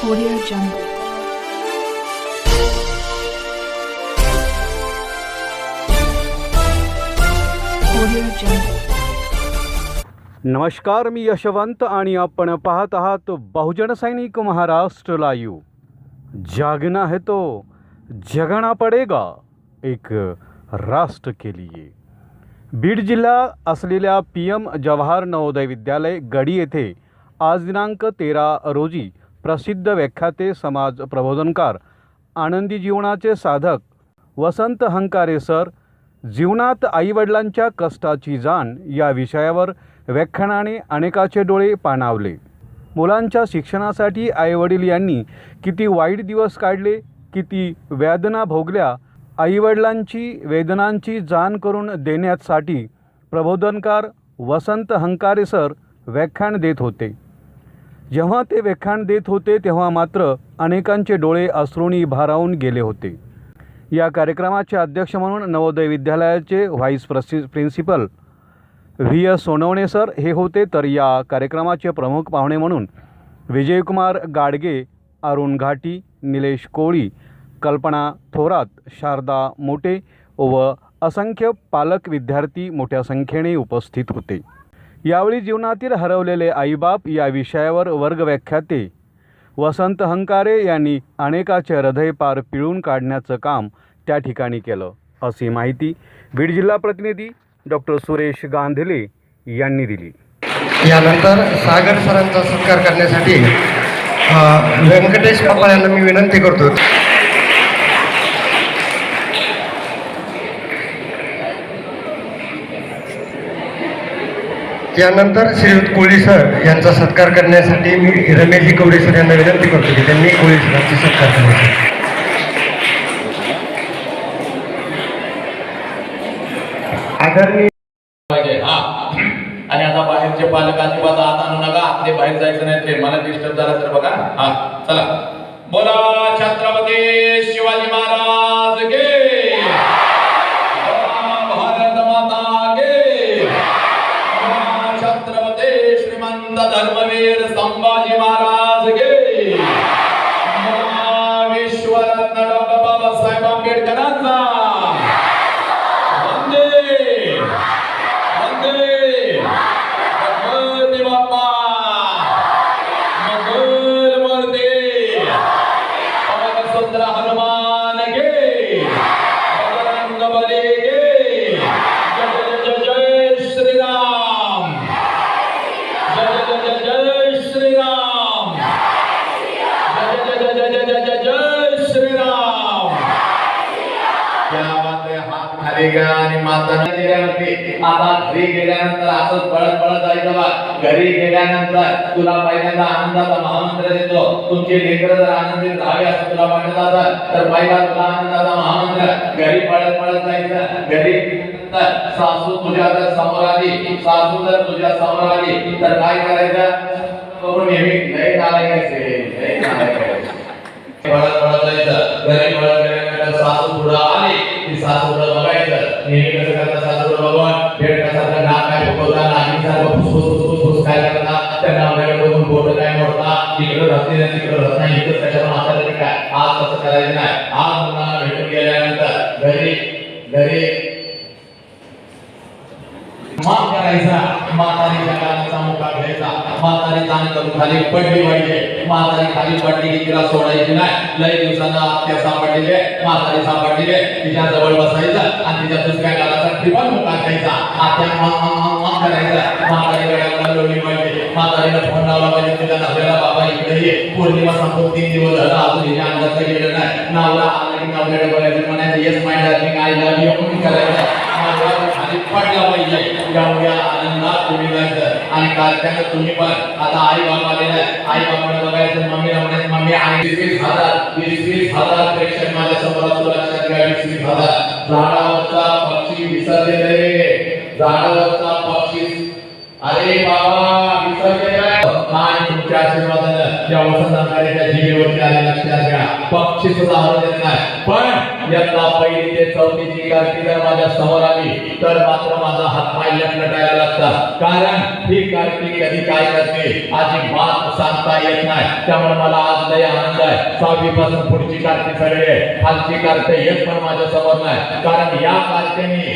Audio Jungle. Audio Jungle. नमस्कार मी यशवंत आणि आपण पाहत आहात बहुजन सैनिक महाराष्ट्र लाईव्ह जागना है तो जगना पडेगा एक राष्ट्र के लिए बीड जिल्हा असलेल्या पी एम जवाहर नवोदय विद्यालय गडी येथे आज दिनांक तेरा रोजी प्रसिद्ध व्याख्याते समाज प्रबोधनकार आनंदी जीवनाचे साधक वसंत हंकारे सर जीवनात आईवडिलांच्या कष्टाची जाण या विषयावर व्याख्यानाने अनेकाचे डोळे पाणावले. मुलांच्या शिक्षणासाठी आईवडील यांनी किती वाईट दिवस काढले किती वेदना भोगल्या आईवडिलांची वेदनांची जाण करून देण्यासाठी प्रबोधनकार वसंत हंकारे सर व्याख्यान देत होते. जेव्हा ते व्याख्यान देत होते तेव्हा मात्र अनेकांचे डोळे अश्रूंनी भारावून गेले होते. या कार्यक्रमाचे अध्यक्ष म्हणून नवोदय विद्यालयाचे vice प्रसि principal V S Sonawane sir हे होते. तर या कार्यक्रमाचे प्रमुख पाहुणे म्हणून विजयकुमार गाडगे अरुण घाटी निलेश कोळी कल्पना थोरात शारदा मोटे व असंख्य पालक विद्यार्थी मोठ्या संख्येने उपस्थित होते. यावेळी जीवनातील हरवलेले आईबाप या विषयावर वर्ग व्याख्याते वसंत हंकारे यांनी अनेकाचे हृदय पार पिळून काढण्याचं काम त्या ठिकाणी केलं. अशी माहिती बीड जिल्हा प्रतिनिधी डॉक्टर सुरेश गांधले यांनी दिली. यानंतर सागर सरांचा सत्कार करण्यासाठी व्यंकटेश पप्पा यांना मी विनंती करतो. यानंतर श्रीयुत कोळी सर यांचा सत्कार करण्यासाठी मी रमेशजी कवडे सर यांना विनंती करतो की त्यांनी कोळी सरांचा सत्कार करण्यासाठी आदरणीय आणि आता बाहेरचे पालक अजिबात आत आणू नका. आपले बाहेर जायचं नाही ते. मला डिस्टर्ब झाला तर बघा. हा चला. बोला छत्रपती शिवाजी महाराज. माताने आणि गेल्यावरती आता घरी गेल्यानंतर असंच पळत पळत जायचं बा घरी गेल्यानंतर तुला पहिल्यांदा आनंदाचा महामंत्र देतो. तुमचे लेकर जर आनंदित राहावी असं तुला वाटत असेल तर पहिला तुला आनंदाचा महामंत्र घरी पळत पळत जायचं. घरी सासू तुझ्या जर समोर आली सासू जर तुझ्या समोर आली तर काय करायचं? राहते नाही तर त्याच्यावर आता तरी काय? आज कसं करायचं नाही. आज मुलांना भेटून गेल्यानंतर घरी घरी माफ करायचा. म्हातारीच्या कानाचा मुका घ्यायचा. म्हातारी ताण करून खाली पडली पाहिजे. म्हातारी खाली पडली की तिला सोडायची नाही. लय दिवसांना आत्या सापडलेले म्हातारी सापडलेले तिच्या जवळ बसायचं आणि तिच्या दुसऱ्या गालाचा टिपण मुका घ्यायचा. आत्या करायचा. म्हातारी गड्याला लोळली पाहिजे. म्हातारीला फोन लावला पाहिजे. तिला नवऱ्याला बाबा इकडे ये. पौर्णिमा संपून तीन दिवस झाला. अजून हिच्या अंगात गेलं नाही. नावला आला की नवऱ्याला बोलायचं. म्हणायचं yes my darling I love you करायचं खाली पडला पाहिजे. एवढ्या आनंदात तुम्ही जायचं आणि कारखान्यात तुम्ही पण. आता आई बाबा आलेला आई बाबाला बघायचं मम्मीला म्हणायचं मम्मी आणि वीस वीस हजार वीस वीस हजार प्रेक्षक माझ्यासमोर असतो लक्षात घ्या वीस वीस हजार. झाडावरचा पक्षी विसरलेले. झाडावरचा पक्षी अरे बाबा विसरलेला आणि तुमच्या आशीर्वादानं या वसंतांच्या जीवेवरती आले लक्षात घ्या. पक्षी सुद्धा हरवू नाही पण यंदा पहिली ते चौथीची कारकीर्द जर माझ्यासमोर आली तर मात्र माझा हात पाय लटलटायला लागतात कारण ही कारकीर्द कधी काय करते आजी बात सांगता येत नाही. त्यामुळे मला आज लय आनंद आहे. सहावी पासून पुढची कारती सगळी आहे. खालची कारते एक पण माझ्यासमोर नाही. कारण या कारतेने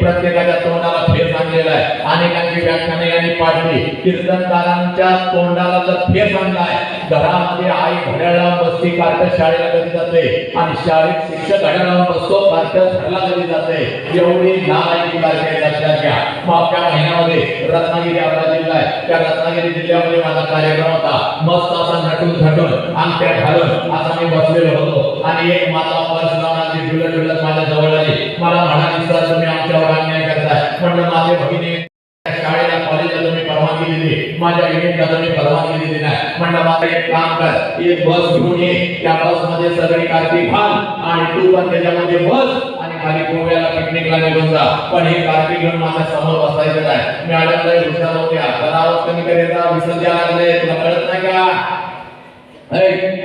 प्रत्येकाच्या तोंडाला फेस आणलेला आहे. अनेकांची व्याख्याने यांनी पाडली. कीर्तनकारांच्या तोंडाला जर फेस आणलाय घरामध्ये आई घड्याळा बसती कार्ट शाळेला कधी जाते? आणि शाळेत शिक्षक घड्याळा बसतो कार्ट घरला कधी जाते एवढी नालायकी कार्य लक्षात घ्या. मागच्या महिन्यामध्ये रत्नागिरी आपला जिल्हा आहे. त्या रत्नागिरी जिल्ह्यामध्ये माझा कार्यक्रम होता. मस्त असा नटून थटून अंगठ्या घालून असा मी बसलेलो होतो. आणि एक माझा पर्स लावून अगदी डुलत डुलत माझ्या जवळ आली. मला म्हणाली सर तुम्ही आमच्यावर अन्याय करताय. म्हणलं माझे भगिनी शाळेत कॉलेजला तुम्ही परवानगी दिली माझ्या युनिटला तुम्ही परवानगी दिली नाही म्हणलं माझं एक काम कर एक बस घेऊन ये त्या बसमध्ये सगळी कारती घाल आणि तू पण त्याच्यामध्ये बस आणि खाली गोव्याला पिकनिकला निघून जा. पण हे कारती घेऊन माझ्यासमोर बसायचं नाही. मी लय हुशार होत्या. जरा कमी करायचा विसर द्यायला लागले. तुला कळत नाही का?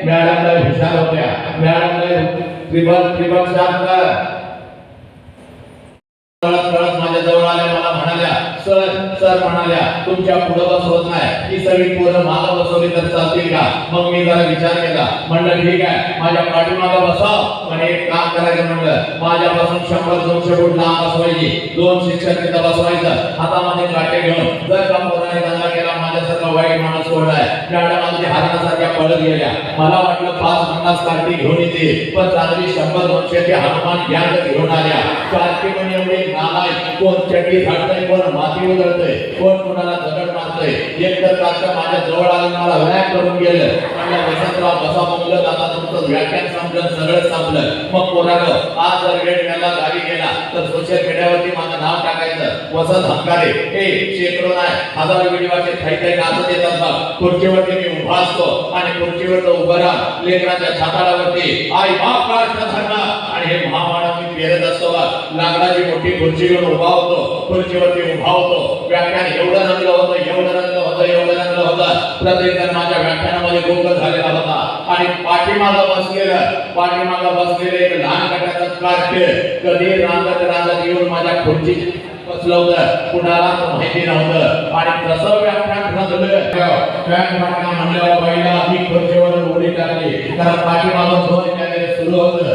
मॅडम लय हुशार होत्या. मॅडम लय त्रिबल त्रिबल शांत कर कळत कळत माझ्या जवळ आल्या मला म्हणाल्या सर सर म्हणाल्या तुमच्यापुढे बसवत नाही. ही सगळी पोरं मागं बसवली तर चालतील का? मग मी जरा विचार केला. म्हणलं ठीक आहे. माझ्या पाठीमागं बसाव. पण एक काम करायचं म्हणलं. माझ्यापासून शंभर दोनशे फूट लांब बसवायची. दोन शिक्षक तिथं बसवायचं. हातामध्ये काटे घेऊन. जर का पोराने दंगा केला माझ्यासारखा वाईट माणूस कोण आहे? मॅडम अगदी हातासारख्या पळत गेल्या. मला वाटलं पाच पन्नास कार्टी घेऊन येते पण चांगली शंभर दोनशे ते हनुमान गँग घेऊन आल्या. कार्टी म्हणजे एवढे नालाय कोण चटी झाडतंय कोण माती उधळतय. कोण कोणाला दगड मारतोय? एक तर काका माझ्या जवळ आलं मला व्यायाम करून गेलं. म्हणलं वसंतराव बसा बोलत आता तुमचं व्याख्यान संपलं सगळं संपलं. मग कोणाला आज जर वेळ मिळाला गावी गेला तर सोशल मीडियावरती माझं नाव टाकायचं. वसंत हंकारे. हे शेकडो नाही. हजारो व्हिडिओचे थै थै नाचत येतात बघ. खुर्चीवरती मी उभा असतो आणि खुर्चीवर तो उभं राहा. लेकराच्या छाताडावरती. आई बाप राष्ट्र धरणार आणि हे महामानव मी पेरत असतो बघ मोठी खुर्ची घेऊन उभा होतो. खुर्चीवरती उभा होतो. व्याख्यान एवढं रंगलं होतं एवढं रंगलं होतं एवढं रंगलं होतं. प्रत्येक माझ्या व्याख्यानामध्ये गोंग झालेला होता. आणि पाठीमागा बसलेलं पाठीमागा बसलेलं एक लहान गटाचं कार्य. कधी रांगत रांगत येऊन माझ्या खुर्ची बसलं होतं कुणालाच माहिती नव्हतं. आणि कसं व्याख्यान रंगलं व्याख्यान म्हणल्यावर पहिला मी खुर्चीवर उडी टाकली. कारण पाठीमागं दोन सुरू होतं.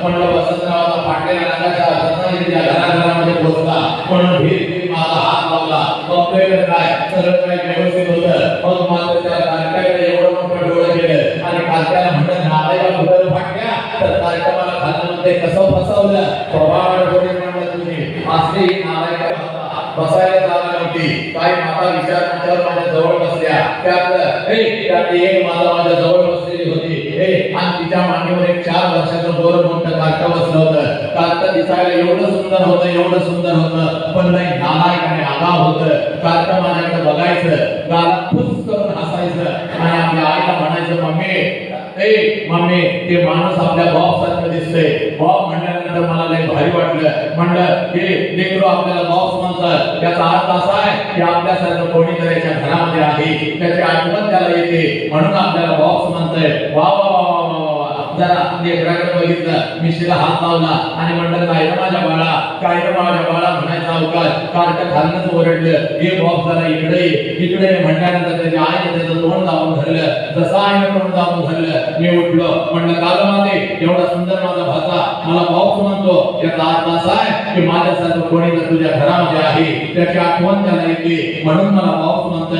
होतं म्हणलं वसंतरावाला पाटलेल्या रंगाच्या रत्नागिरीच्या घराघरामध्ये पोहोचला म्हणून भीर भीर माझा हात लावला मग कळलं काय सगळं काय व्यवस्थित होतं. मग मात्र त्या कार्ट्याकडे एवढं मोठं डोळं गेलं. आणि कार्ट्याला म्हणलं नालायला फुटल फाटल्या तर कार्ट्या मला खाल्ल्यामध्ये कसं फसवलं प्रभावाने डोळे म्हणलं तुझी असली ही नालायक बसायला जागा होती. काही माता विचार विचार माझ्या जवळ बसल्या. त्यात त्यात एक माता माझ्या जवळ बसलेली होती. हे आणि तिच्या मांडीवर एक चार वर्षाचं गोर मोठं कार्ट बसलं होतं. कार्ट दिसायला एवढं सुंदर होतं एवढं सुंदर होतं. पण नाही नालायक आणि आगाव होतं. कार्ट माझ्याकडे बघायचं. गाला फुस करून हसायचं. आणि आपल्या आईला म्हणायचं मम्मी ए मम्मी ते माणूस आपल्या बॉब सारखं दिसतंय. बॉब म्हणल्यानंतर मला लय भारी वाटलं. म्हणलं हे लेकरू आपल्याला बॉक्स म्हणतात. त्याचा अर्थ असा आहे की आपल्यासारखं कोणीतरी याच्या घरामध्ये आहे. त्याची आठवण त्याला येते. म्हणून आपल्याला बॉब्स म्हणतंय. वा वा वा वा. जरा लेकराकडे बघितलं मिशीला हात लावला आणि म्हणलं काय माझ्या बाळा काय माझ्या बाळा? म्हणायचा अवकाश. कार्ट खालनच ओरडलं. हे बॉक्स जरा इकडे इकडे ये म्हणल्यानंतर त्याच्या आईने त्याचं तोंड लावून धरलं. जसं आईने तोंड लावून धरलं. मी उठलो. म्हणलं काल माते? एवढा सुंदर माझा भाचा. मला बॉक्स म्हणतो. याचा अर्थ असा आहे की माझ्यासारखं कोणी जर तुझ्या घरामध्ये आहे. त्याची आठवण त्याला येते. म्हणून मला बॉक्स म्हणतोय.